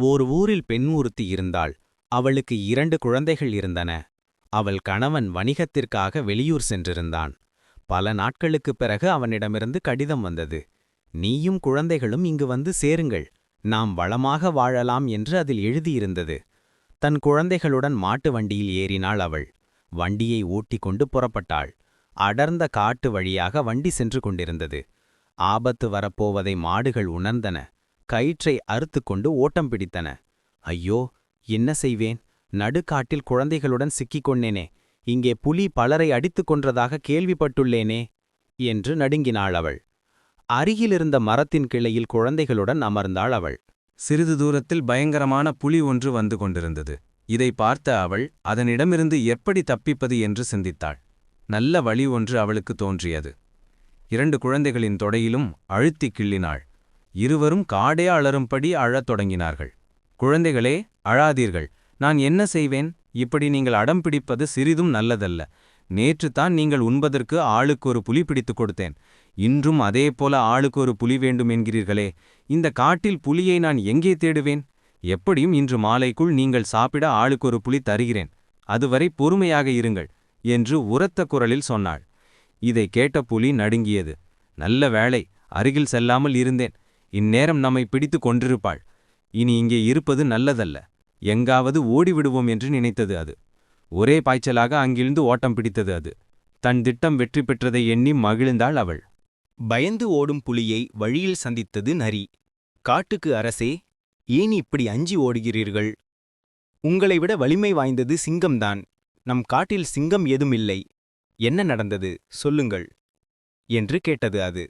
ஓர் ஊரில் பெண் ஒருத்தி இருந்தாள். அவளுக்கு இரண்டு குழந்தைகள் இருந்தன. அவள் கணவன் வணிகத்திற்காக வெளியூர் சென்றிருந்தான். பல நாட்களுக்குப் பிறகு அவனிடமிருந்து கடிதம் வந்தது. நீயும் குழந்தைகளும் இங்கு வந்து சேருங்கள். நாம் வளமாக வாழலாம் என்று அதில் எழுதியிருந்தது. தன் குழந்தைகளுடன் மாட்டு வண்டியில் ஏறினாள் அவள். வண்டியை ஓட்டிக் கொண்டு புறப்பட்டாள். அடர்ந்த காட்டு வழியாக வண்டி சென்று கொண்டிருந்தது. ஆபத்து வரப்போவதை மாடுகள் உணர்ந்தன. கயிற்றை அறுத்து கொண்டு ஓட்டம் பிடித்தன. ஐயோ என்ன செய்வேன்? நடுக்காட்டில் குழந்தைகளுடன் சிக்கிக் கொண்டேனே. இங்கே புலி பலரை அடித்துக் கொன்றதாக கேள்விப்பட்டுள்ளேனே என்று நடுங்கினாள் அவள். அருகிலிருந்த மரத்தின் கிளையில் குழந்தைகளுடன் அமர்ந்தாள் அவள். சிறிது தூரத்தில் பயங்கரமான புலி ஒன்று வந்து கொண்டிருந்தது. இதை பார்த்த அவள் அதனிடமிருந்து எப்படி தப்பிப்பது? என்று சிந்தித்தாள். நல்ல வழி ஒன்று அவளுக்கு தோன்றியது. இரண்டு குழந்தைகளின் தொடையிலும் அழுத்திக் கிள்ளினாள். இருவரும் காடே அலறும்படி அழத் தொடங்கினார்கள். குழந்தைகளே அழாதீர்கள். நான் என்ன செய்வேன்? இப்படி நீங்கள் அடம் பிடிப்பது சிறிதும் நல்லதல்ல. நேற்றுத்தான் நீங்கள் உண்பதற்கு ஆளுக்கு ஒரு புலி பிடித்துக் கொடுத்தேன். இன்றும் அதே போல ஆளுக்கு ஒரு புலி வேண்டும் என்கிறீர்களே. இந்த காட்டில் புலியை நான் எங்கே தேடுவேன்? எப்படியும் இன்று மாலைக்குள் நீங்கள் சாப்பிட ஆளுக்கு ஒரு புலி தருகிறேன். அதுவரை பொறுமையாக இருங்கள் என்று உரத்த குரலில் சொன்னாள். இதை கேட்ட புலி நடுங்கியது. நல்ல வேளை அருகில் செல்லாமல் இருந்தேன். இந்நேரம் நம்மை பிடித்து கொண்டிருப்பாள். இனி இங்கே இருப்பது நல்லதல்ல. எங்காவது ஓடிவிடுவோம் என்று நினைத்தது அது. ஒரே பாய்ச்சலாக அங்கிருந்து ஓட்டம் பிடித்தது அது. தன் திட்டம் வெற்றி பெற்றதை எண்ணி மகிழ்ந்தாள் அவள். பயந்து ஓடும் புலியை வழியில் சந்தித்தது நரி. காட்டுக்கு அரசே ஏன் இப்படி அஞ்சி ஓடுகிறீர்கள்? உங்களை விட வலிமை வாய்ந்தது சிங்கம்தான். நம் காட்டில் சிங்கம் ஏதுமில்லை என்ன நடந்தது? சொல்லுங்கள். என்று கேட்டது அது.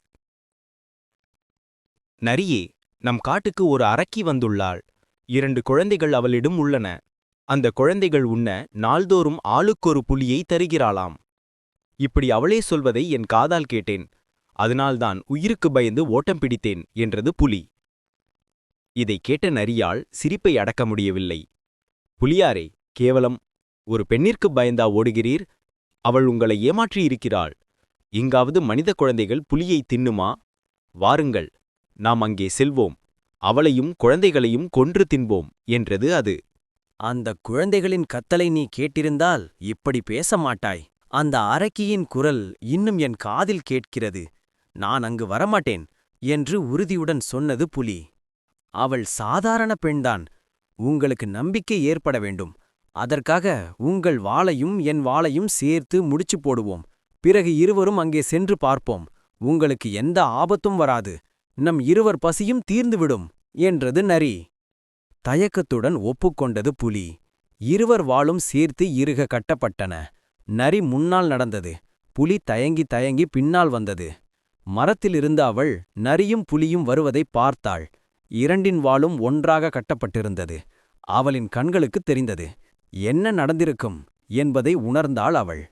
நரியே நம் காட்டுக்கு ஒரு அரக்கி வந்துள்ளாள். இரண்டு குழந்தைகள் அவளிடம் உள்ளன. அந்த குழந்தைகள் உண்ண நாள்தோறும் ஆளுக்கொரு புலியை தருகிறாளாம். இப்படி அவளே சொல்வதை என் காதால் கேட்டேன். அதனால்தான் உயிருக்கு பயந்து ஓட்டம் பிடித்தேன் என்றது புலி. இதை கேட்ட நரியால் சிரிப்பை அடக்க முடியவில்லை. புலியாரே கேவலம். ஒரு பெண்ணிற்கு பயந்தா ஓடுகிறீர்? அவள் உங்களை ஏமாற்றியிருக்கிறாள். இங்காவது மனித குழந்தைகள் புலியை தின்னுமா? வாருங்கள். நாம் அங்கே செல்வோம். அவளையும் குழந்தைகளையும் கொன்று தின்போம் என்றது அது. அந்த குழந்தைகளின் கத்தலை நீ கேட்டிருந்தால் இப்படி பேச மாட்டாய் அந்த அரக்கியின் குரல் இன்னும் என் காதில் கேட்கிறது. நான் அங்கு வரமாட்டேன் என்று உறுதியுடன் சொன்னது புலி. அவள் சாதாரண பெண்தான். உங்களுக்கு நம்பிக்கை ஏற்பட வேண்டும். அதற்காக உங்கள் வாளையும் என் வாளையும் சேர்த்து முடிச்சு போடுவோம். பிறகு இருவரும் அங்கே சென்று பார்ப்போம். உங்களுக்கு எந்த ஆபத்தும் வராது. நம் இருவர் பசியும் தீர்ந்துவிடும் என்றது நரி. தயக்கத்துடன் ஒப்புக்கொண்டது புலி. இருவர் வாளும் சேர்த்து இறுக கட்டப்பட்டன. நரி முன்னால் நடந்தது. புலி தயங்கி தயங்கி பின்னால் வந்தது. மரத்திலிருந்து அவள் நரியும் புலியும் வருவதை பார்த்தாள். இரண்டின் வாளும் ஒன்றாக கட்டப்பட்டிருந்தது. அவளின் கண்களுக்குத் தெரிந்தது. என்ன நடந்திருக்கும் என்பதை உணர்ந்தாள் அவள்.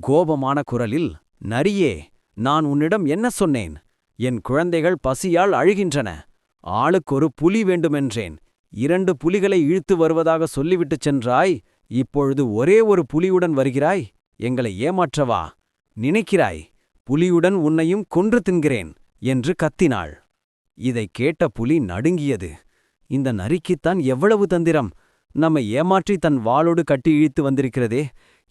கோபமான குரலில் நரியே நான் உன்னிடம் என்ன சொன்னேன்? என் குழந்தைகள் பசியால் அழுகின்றன. ஆளுக்கொரு புலி வேண்டுமென்றேன். இரண்டு புலிகளை இழுத்து வருவதாக சொல்லிவிட்டுச் சென்றாய் இப்பொழுது ஒரே ஒரு புலியுடன் வருகிறாய். எங்களை ஏமாற்றவா? நினைக்கிறாய் புலியுடன் உன்னையும் கொன்று தின்கிறேன் என்று கத்தினாள். இதைக் கேட்ட புலி நடுங்கியது. இந்த நரிக்குத்தான் எவ்வளவு தந்திரம்! நம்மை ஏமாற்றி தன் வாளோடு கட்டி இழுத்து வந்திருக்கிறதே!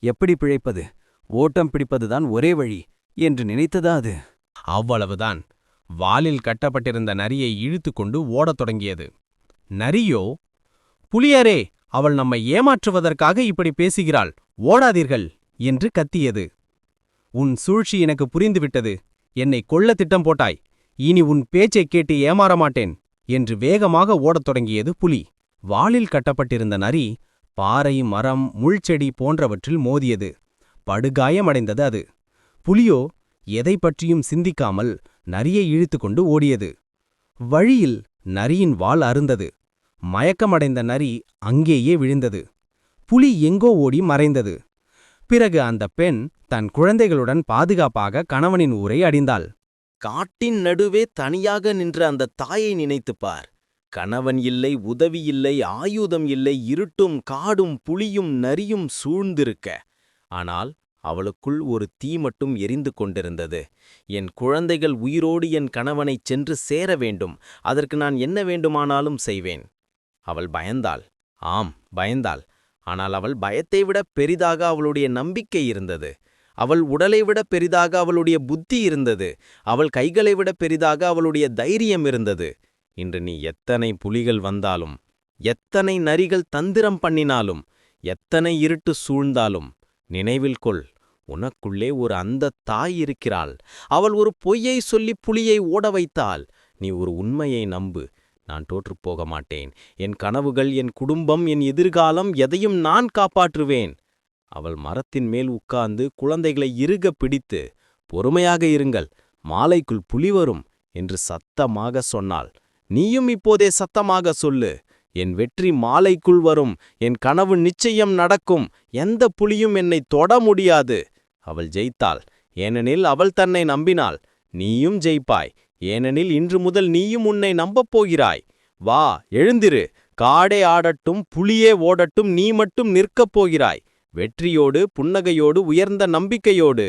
எப்படி பிழைப்பது? ஓட்டம் பிடிப்பதுதான் ஒரே வழி என்று நினைத்ததா அது? அவ்வளவுதான். வாலில் கட்டப்பட்டிருந்த நரியை இழுத்து கொண்டு ஓடத் தொடங்கியது. நரியோ புலியாரே அவள் நம்மை ஏமாற்றுவதற்காக இப்படி பேசுகிறாள். ஓடாதீர்கள் என்று கத்தியது. உன் சூழ்ச்சி எனக்கு புரிந்துவிட்டது. என்னை கொல்ல திட்டம் போட்டாய். இனி உன் பேச்சைக் கேட்டு ஏமாற மாட்டேன் என்று வேகமாக ஓடத் தொடங்கியது புலி. வாளில் கட்டப்பட்டிருந்த நரி பாறை மரம் முள்செடி போன்றவற்றில் மோதியது. படுகாயமடைந்தது அது. புலியோ எதை பற்றியும் சிந்திக்காமல் நரியை இழுத்து கொண்டு ஓடியது. வழியில் நரியின் வால் அருந்தது. மயக்கமடைந்த நரி அங்கேயே விழுந்தது. புலி எங்கோ ஓடி மறைந்தது. பிறகு அந்த பெண் தன் குழந்தைகளுடன் பாதுகாப்பாக கணவனின் ஊரை அடிந்தாள். காட்டின் நடுவே தனியாக நின்ற அந்த தாயை நினைத்துப் பார். கணவன் இல்லை உதவி இல்லை ஆயுதம் இல்லை இருட்டும் காடும் புலியும் நரியும் சூழ்ந்திருக்க. ஆனால் அவளுக்குள் ஒரு தீ மட்டும் எரிந்து கொண்டிருந்தது. என் குழந்தைகள் உயிரோடு என் கணவனைச் சென்று சேர வேண்டும். அதற்கு நான் என்ன வேண்டுமானாலும் செய்வேன். அவள் பயந்தாள். ஆம் பயந்தாள். ஆனால் அவள் பயத்தை விட பெரிதாக அவளுடைய நம்பிக்கை இருந்தது. அவள் உடலை விட பெரிதாக அவளுடைய புத்தி இருந்தது. அவள் கைகளை விட பெரிதாக அவளுடைய தைரியம் இருந்தது. இன்று நீ எத்தனை புலிகள் வந்தாலும் எத்தனை நரிகள் தந்திரம் பண்ணினாலும் எத்தனை இருட்டு சூழ்ந்தாலும் நினைவில் கொள். உனக்குள்ளே ஒரு அந்த தாய் இருக்கிறாள். அவள் ஒரு பொய்யை சொல்லி புலியை ஓட வைத்தாள். நீ ஒரு உண்மையை நம்பு. நான் தோற்றுப் போக மாட்டேன். என் கனவுகள் என் குடும்பம் என் எதிர்காலம் எதையும் நான் காப்பாற்றுவேன். அவள் மரத்தின் மேல் உட்கார்ந்து குழந்தைகளை இறுக பிடித்து பொறுமையாக இருங்கள். மாலைக்குள் புலி வரும் என்று சத்தமாக சொன்னாள். நீயும் இப்போதே சத்தமாக சொல்லு. என் வெற்றி மாலைக்குள் வரும். என் கனவு நிச்சயம் நடக்கும். எந்த புலியும் என்னை தொட முடியாது. அவள் ஜெயித்தாள். ஏனெனில் அவள் தன்னை நம்பினாள். நீயும் ஜெயிப்பாய். ஏனெனில் இன்று முதல் நீயும் உன்னை நம்பப் போகிறாய். வா எழுந்திரு. காடே ஆடட்டும் புலியே ஓடட்டும் நீ மட்டும் நிற்கப் போகிறாய். வெற்றியோடு புன்னகையோடு உயர்ந்த நம்பிக்கையோடு.